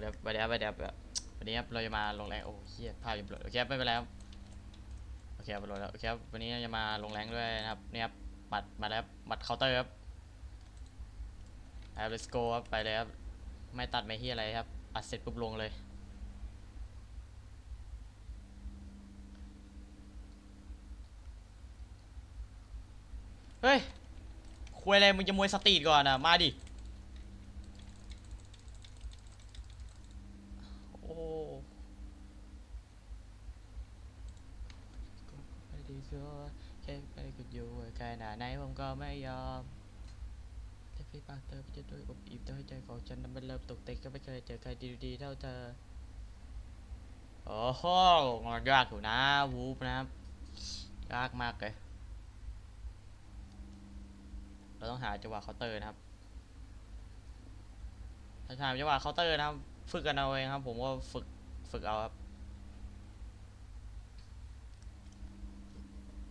เดี๋ยวไปเดี๋ยวไปเดี๋ยวแบบวันนี้ครับเราจะมาลงแรงโอ้เฮียภาพยังโหลดโอเคครับไม่เป็นไรครับโอเคครับโหลดแล้วโอเคครับวันนี้จะมาลงแรงด้วยนะครับนี่ครับบัตรมาแล้วบัตรเคาน์เตอร์ครับครับ let's go ครับไปเลยครับไม่ตัดไม่เฮียอะไรครับอัดเสร็จปุ๊บลงเลยเฮ้ยคุยอะไรมึงจะมวยสตรีทก่อนอะ มาดิ โอ้ก็ไม่ได้ชัวร์แค่ไปกับอยู่ขนาดไหนผมก็ไม่ยอมแต่พี่ปากเธอไปจะด้วยอบอิ่มแต่หัวใจของ ฉันนั้นมันเริ่มตกเตะก็ไม่เคยเจอใครดีๆเท่าเธอ โอ้โหงอนยากอยู่นะวูฟนะครับยากมากเลย เราต้องหาจังหวะเคาน์เตอร์นะครับถ้าหาจังหวะเคาน์เตอร์นะครับ ฝึกกันเอาเองครับ ผมก็ฝึกฝึกเอาครับ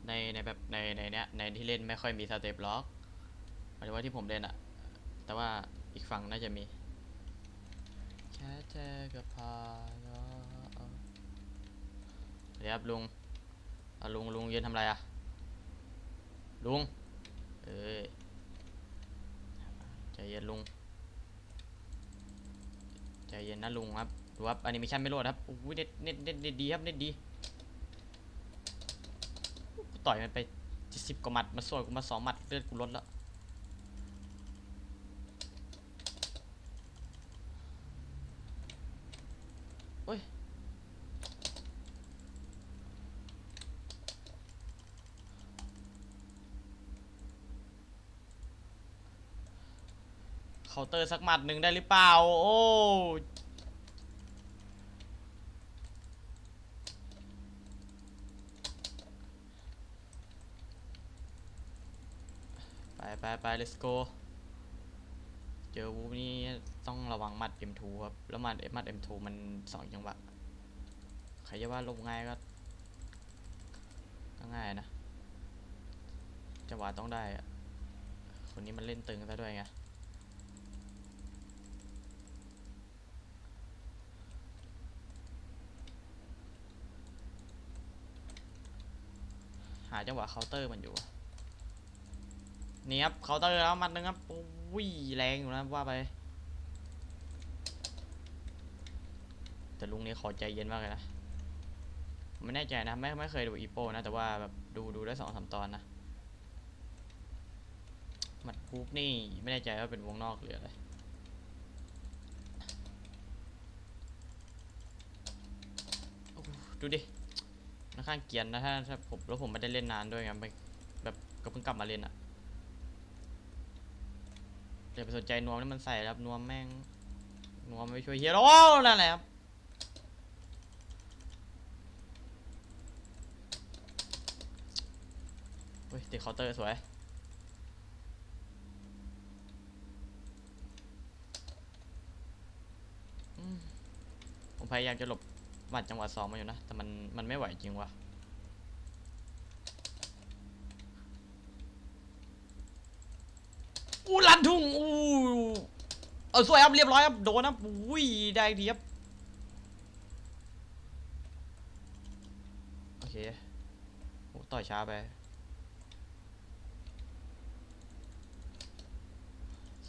ในในแบบในในเนี้ยในที่เล่นไม่ค่อยมีสเต็ปล็อกหมายถึงว่าที่ผมเล่นอะแต่ว่า อีกฝั่งน่าจะมี แค่เธอก็พอแล้วเดี๋ยวครับลุงเอาลุงลุงยืนทำอะไรอะลุง เอ้ยใจเย็นลุง ใจเย็นนะลุงครับ ดูครับแอนิเมชันไม่โหลดครับอุ้ยเน็ตเน็ตเน็ตเน็ตดีครับเน็ตดีกูต่อยมันไปสิบกว่าหมัด มาสวยกูมาสองหมัด เลือดกูลดแล้ว เคาน์เตอร์สักหมัดหนึ่งได้หรือเปล่า โอ้ไปไปไป let's go เจอวูนี่ต้องระวังหมัด M2 ครับ แล้วหมัดหมัด M2 มันสองจังหวะใครจะว่าลงง่ายก็ก็ง่ายนะ จังหวะต้องได้อะคนนี้มันเล่นตึงซะด้วยไงาจังหวะเคาน์เตอร์มันอยู่นี่ครับเคาน์เตอร์แล้วมัดนึงครับอุ้ยแรงอยู่นะว่าไป แต่ลุงนี้ขอใจเย็นมากเลยนะไม่แน่ใจนะไม่ไม่เคยดูอีโปนะ แต่ว่าแบบดูดูได้สองสามตอนนะหมัดปุ๊บนี่ไม่แน่ใจว่าเป็นวงนอกหรืออะไรดูดิ ค่อนข้างเกียนนะถ้าถ้าผมแล้วผมไม่ได้เล่นนานด้วยไงไม่แบบก็เพิ่งกลับมาเล่นอะอย่าไปสนใจนวมที่มันใส่ครับนวมแม่งนวมไม่ช่วยเฮียหรอกโอ้นั่นแหละครับเฮ้ยติดเคาน์เตอร์สวยผมพยายามจะหลบ หมัดจังหวะสองมาอยู่นะ แต่มันมันไม่ไหวจริงวะอู้ลันทุ่งอู้เออสวยครับเรียบร้อยครับโดนครับอุ้ยได้ดีครับโอเคโอ้ต่อยช้าไป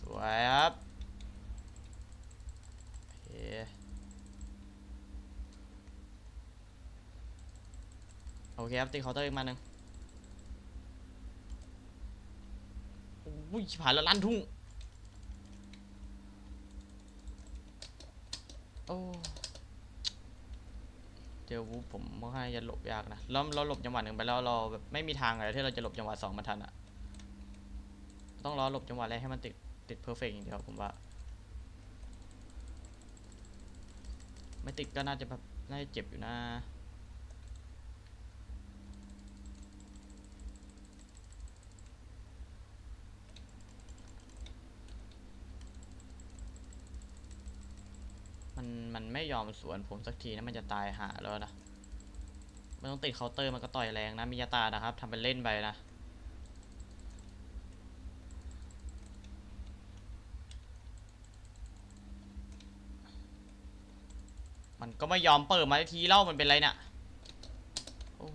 สวยครับโอเค โอเคครับตีเคาน์เตอร์อีกมาหนึ่งอุ้ยชิบหายแล้วลั่นทุ่ง โอ้เจอวูฟผมค่อนข้จะหลบยากนะแล้วเราหลบจังหวะหนึ่งไปแล้วเราแบบไม่มีทางอะไรที่เราจะหลบจังหวะสองมาทันอะต้องรอหลบจังหวะแรกให้มันติดติดเพอร์เฟกอย่างเดียวผมว่า ไม่ติดก็น่าจะแบบน่าจะเจ็บอยู่นะ มันไม่ยอมสวนผมสักทีนะมันจะตายหาแล้วนะ มันต้องติดเคาน์เตอร์มันก็ต่อยแรงนะมียาตานะครับทำเป็นเล่นไปนะมันก็ไม่ยอมเปิดมาทีเล่ามันเป็นไรเนี่ยโอ้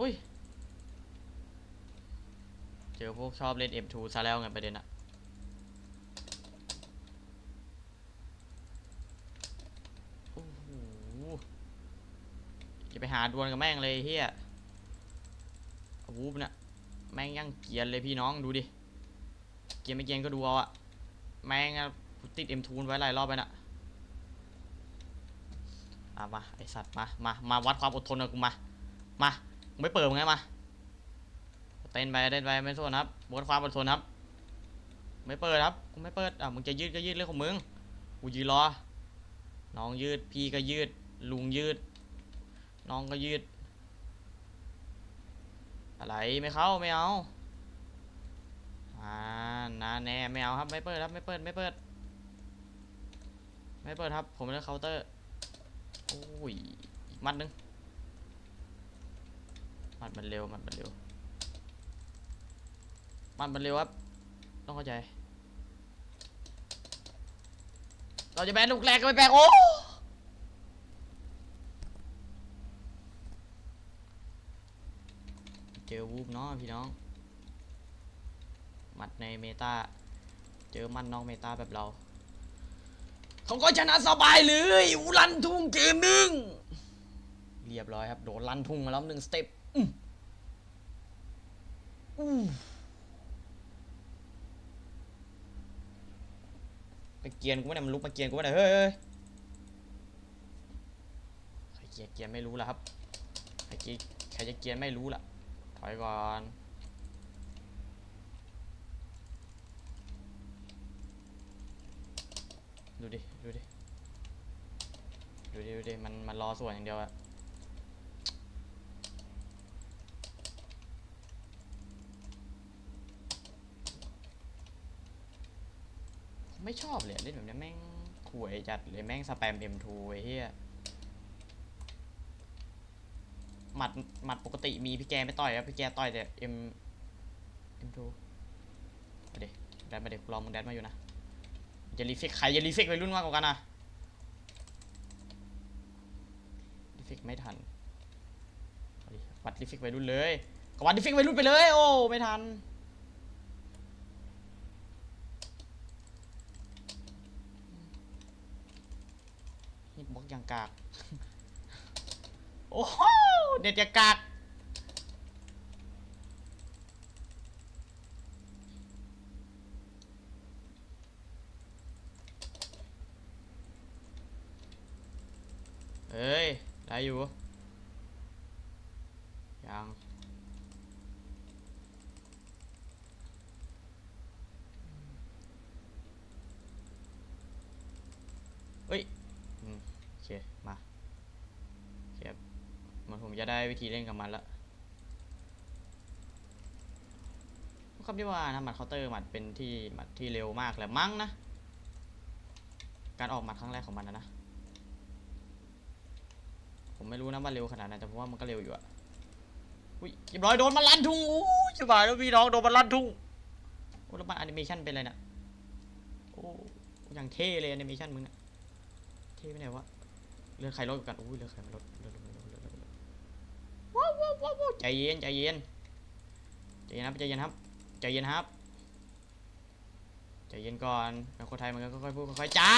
อุ้ย เจอพวก ชอบเล่น M2 ซะแล้วไงประเด็นอะโอ้โหอย่าไปหาดวลกับแม่งเลยเฮียอาวูบเนี่ยแม่งยังเกียนเลยพี่น้องดูดิ เกียนไม่เกียนก็ดูเอาอะแม่งติด M2 ไว้หลายรอบไปน่ะอะมาไอสัตว์มา มา มาวัดความอดทนกับกูมา มามไม่เปิดมึงไงมาเต้นไปเต้นไปไม่สนะครับ บดความอดทนครับ ไม่เปิดครับกูไม่เปิดอะมึงจะยืดก็ยืดเรื่องของมึงกูยืนรอ น้องยืดพี่ก็ยืด ลุงยืด น้องก็ยืด อะไรไม่เข้าไม่เอาอ่านาแน่ไม่เอาครับไม่เปิดครับไม่เปิดไม่เปิด ไม่เปิดครับ ผมเลือกเคาน์เตอร์โอ้ยอีกมัดหนึงมัดมันเร็วมัดมันเร็ว มันมันเร็วครับ ต้องเข้าใจ เราจะแบนลูกแรกก็ไม่แบนโอ้เจอวูบเนาะพี่น้อง มัดในเมตา เจอมันน้องเมตาแบบเรา เขาก็ชนะสบายเลยลันทุ่งเกมมิ่งเรียบร้อยครับ โดนลันทุ่งมาแล้วหนึ่งสเต็ปอื้อ ไปเกียนกูไม่ได้มันลุกมาเกียนกูไม่ได้เฮ้ยเฮ้ยใครเกียนเกียนไม่รู้ละครับใครเกียนใครจะเกียนไม่รู้ละถอยก่อนดูดิดูดิดูดิดูดิมันมันรอส่วนอย่างเดียวอะ ไม่ชอบเลยเล่นแบบนี้แม่งขวยจัดเลยแม่งสแปม M2 ไอ้เหี้ยหมัดหมัดปกติมีพี่แกไม่ต่อยครับพี่แกต่อยแต่ M M2 มเอ็มทูมาดิแดนมาดิกูรอมึงแดนมาอยู่นะจะรีเฟกใครจะรีเฟกไปรุ่นมากกว่ากันนะรีเฟกไม่ทันวัดรีเฟกไปรุ่นเลยกวัดรีเฟกไปรุ่นไปเลย โอ้ไม่ทัน ฮิตบ็อก ยังกาก โอ้โหเด็ดยังกากเอ้ย ได้อยู่ ยัง เฮ้ย อืม โอเค มาโอเคครับ มันผมจะได้วิธีเล่นกับมันละคำที่ว่านะหมัดเคาน์เตอร์หมัดเป็นที่หมัดที่เร็วมากแหละมั้งนะ การออกหมัดครั้งแรกของมันนะนะ ผมไม่รู้นะว่าเร็วขนาดไหนแต่ผมว่ามันก็เร็วอยู่อะอุ้ยเรียบร้อยโดนมันลั่นทุ่งอู้ยสบหายแล้วพี่น้องโดนมันลั่นทุ่งโอ้แล้วมันแอนิเมชันเป็นอะไรนะโอ้ยังเท่เลยแอนิเมชันมึงนะเท่ไปไหนวะเลือใครลดกันอุ้ยเลือใครมันลดเลือลด ว้าวว้าวว้าวใจเย็นใจเย็นใจเย็นครับใจเย็นครับใจเย็นครับใจเย็นก่อนคนไทยมันก็ค่อยๆพูดค่อยๆจ้า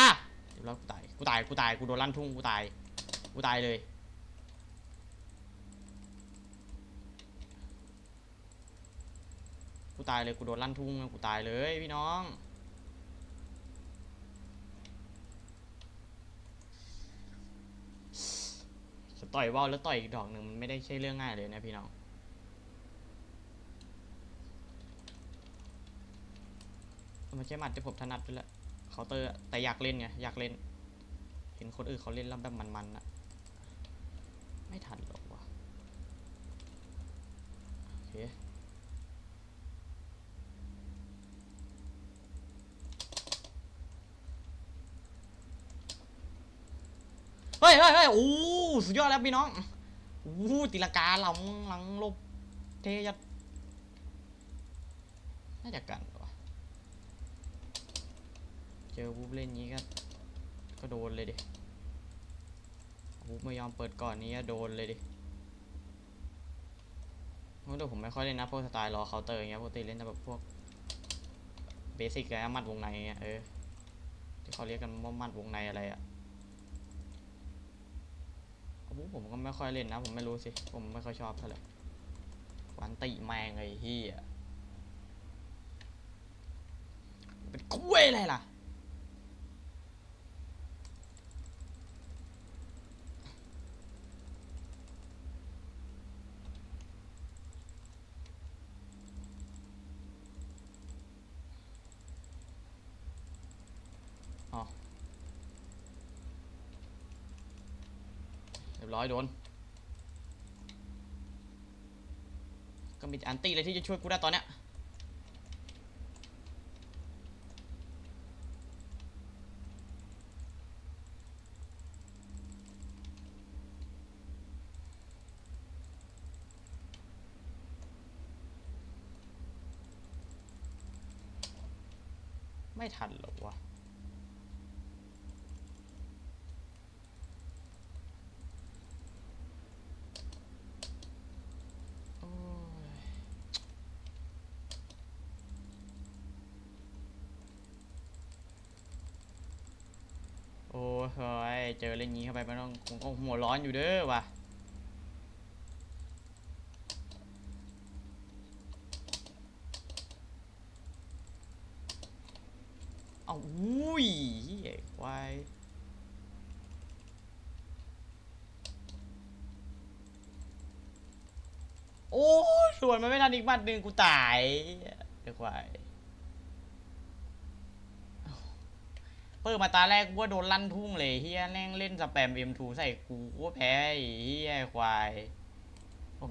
เดี๋ยวเรากูตายกูตายกูตายกูโดนลั่นทุ่งกูตายกูตายเลยกูตายเลยกูโดนลั่นทุ่งกูตายเลยพี่น้อง จะ ต่อยว่าวแล้วต่อยอีกดอกหนึ่งมันไม่ได้ใช่เรื่องง่ายเลยนะพี่น้องมันใช่หมัดที่ผมถนัดด้วยแหละเคาน์เตอร์อะแต่อยากเล่นไงอยากเล่น เห็นคนอื่นเขาเล่นแล้วแบบมันๆอะไม่ทันหรอกวะโอเคเฮ้ยเฮ้ยเฮ้ยโอ้ สุดยอดแล้วพี่น้องอู้ตีลังกาหลังหลังลบเทยัดน่าจะกันวะเจอวูบเล่นงี้ก็ก็โดนเลยดิวูบไม่ยอมเปิดก่อนนี้ก็โดนเลยดิเพราะเดี๋ยวผมไม่ค่อยเล่นนะพวกสไตล์รอเคาน์เตอร์อย่างเงี้ยปกติเล่นแต่แบบพวกเบสิกเลยนะมัดวงในอย่างเงี้ยเออที่เขาเรียกกันว่ามัดวงในอะไรอะ ผมก็ไม่ค่อยเล่นนะ ผมไม่รู้สิ ผมไม่ค่อยชอบเท่าไหร่วันติแมงไอ้เฮียเป็นกล้วยอะไรล่ะ เรีย บร้อยโดน ก็มีแอันตี้เลยที่จะช่วยกูได้ตอนเนี้ยไม่ทันหรอวะ โอ้ยโอ้ยเฮ้ย เจอเล่นงี้เข้าไปมันต้องคงต้องหัวร้อนอยู่เด้อว่ะเอาอุ้ยเหี้ยควายโอ้ส่วนมันไม่ทันอีกบัดหนึ่งกูตายเดี๋ยวควาย เพิ่มมาตาแรกกูว่าโดนลั่นทุ่งเลยเฮียแม่งเล่นสแปมเอ็มทูใส่กูกูก็แพ้ไอ้เฮียควายโอ้